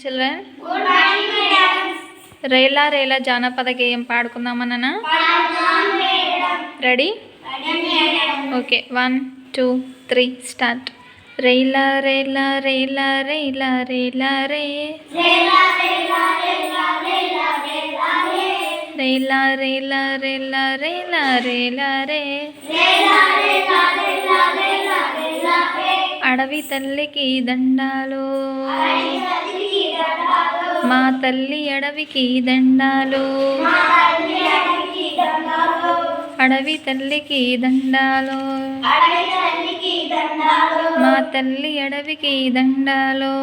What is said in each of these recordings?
Children Rela రేలా జానపద గేయం పాడుకుందామన్నా ready okay one two three start Rela రేలా రేలా రేలా రేలా రే. రేలా రేలా రేలా రేలా రేలా రే. అడవి తల్లికి దండాలు. మా తల్లి అడవికి దండాలు. అడవి తల్లికి దండాలు. మా తల్లి అడవికి దండాలు.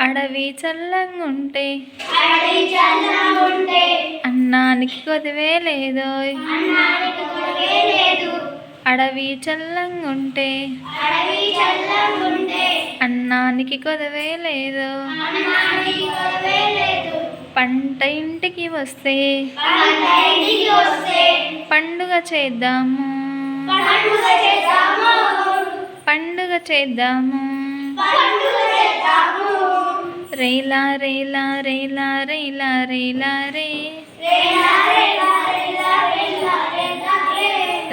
అడవి చల్లంగుంటే. అన్నానికి కొదివే లేదో. అడవి చల్లంగుంటే అన్నానికి కొదవే లేదు. పంట ఇంటికి వస్తే పండుగ చేద్దాము. పండుగ చేద్దాము. రేలా రేలా రేలా రేలా రేలా రే.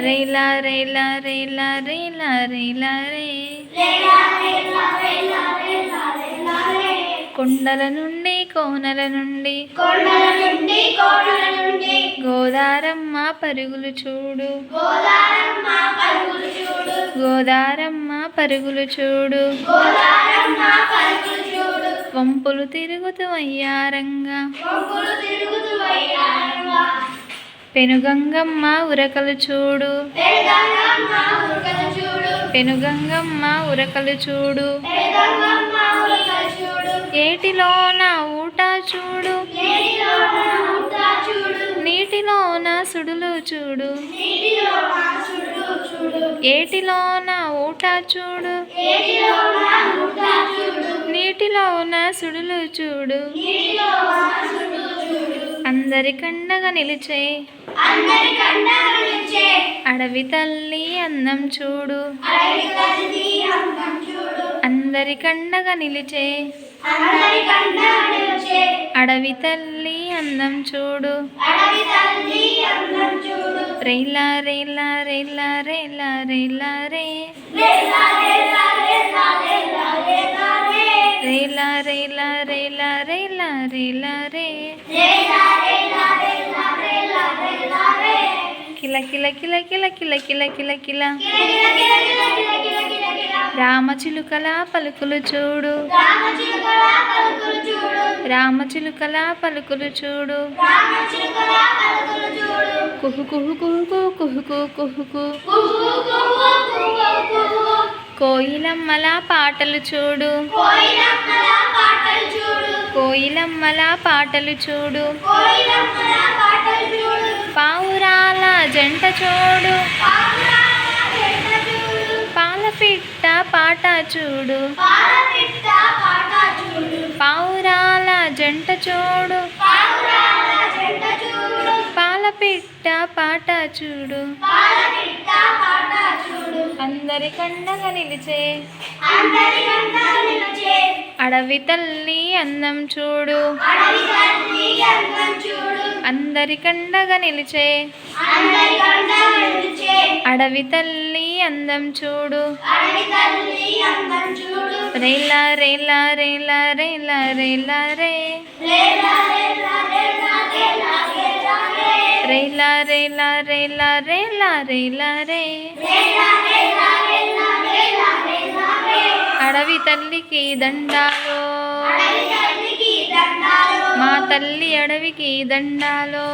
రేలా రేలా రేలా రేలా రేలా రే. కొండల నుండి కోనల నుండి గోదారమ్మ పరుగులు చూడు. గోదారమ్మ పరుగులు చూడు. వంపులు తిరుగుతూ అయ్యారంగా. పెనుగంగమ్మ ఉరకలు చూడు. పెనుగంగమ్మ ఉరకలు చూడు. ఉరకలు చూడు ఏటిలోన ఊట చూడు. సుడులు చూడు. ఏటిలోన ఊట చూడు. నీటిలోన సుడులు చూడు. అందరికండగా నిలిచే. అడవి తల్లి అందం చూడు. అందరికండగా నిలిచే. అడవి తల్లి అందం చూడు. రేలా రేలా రేలా రేలా రేలా రే రేలా రేలా రేలా రేలా రేలా రే కిల కిల కిల కిల కిల కిల కిల కిల రామచిలుకల పలుకులు చూడు రామచిలుకల పలుకులు చూడు. కుహు కుహు పాటలు చూడు. కోయిలమ్మల పాటలు చూడు. పావురాల జంట చూడు. పాలపిట్ట పాట చూడు. పావురా జంట చూడు. పాలపిట్ట పాట చూడు. అందరి కండగా నిలిచే. అడవి తల్లి అందం చూడు. అందరి కండగా నిలిచే. అడవి తల్లి అందం చూడు రేలా రేలా రేలా రేలా రేలా రే రేలా రేలా రేలా రేలా రేలా రే అడవి తల్లికి దండాలో మా తల్లి అడవికి దండాలో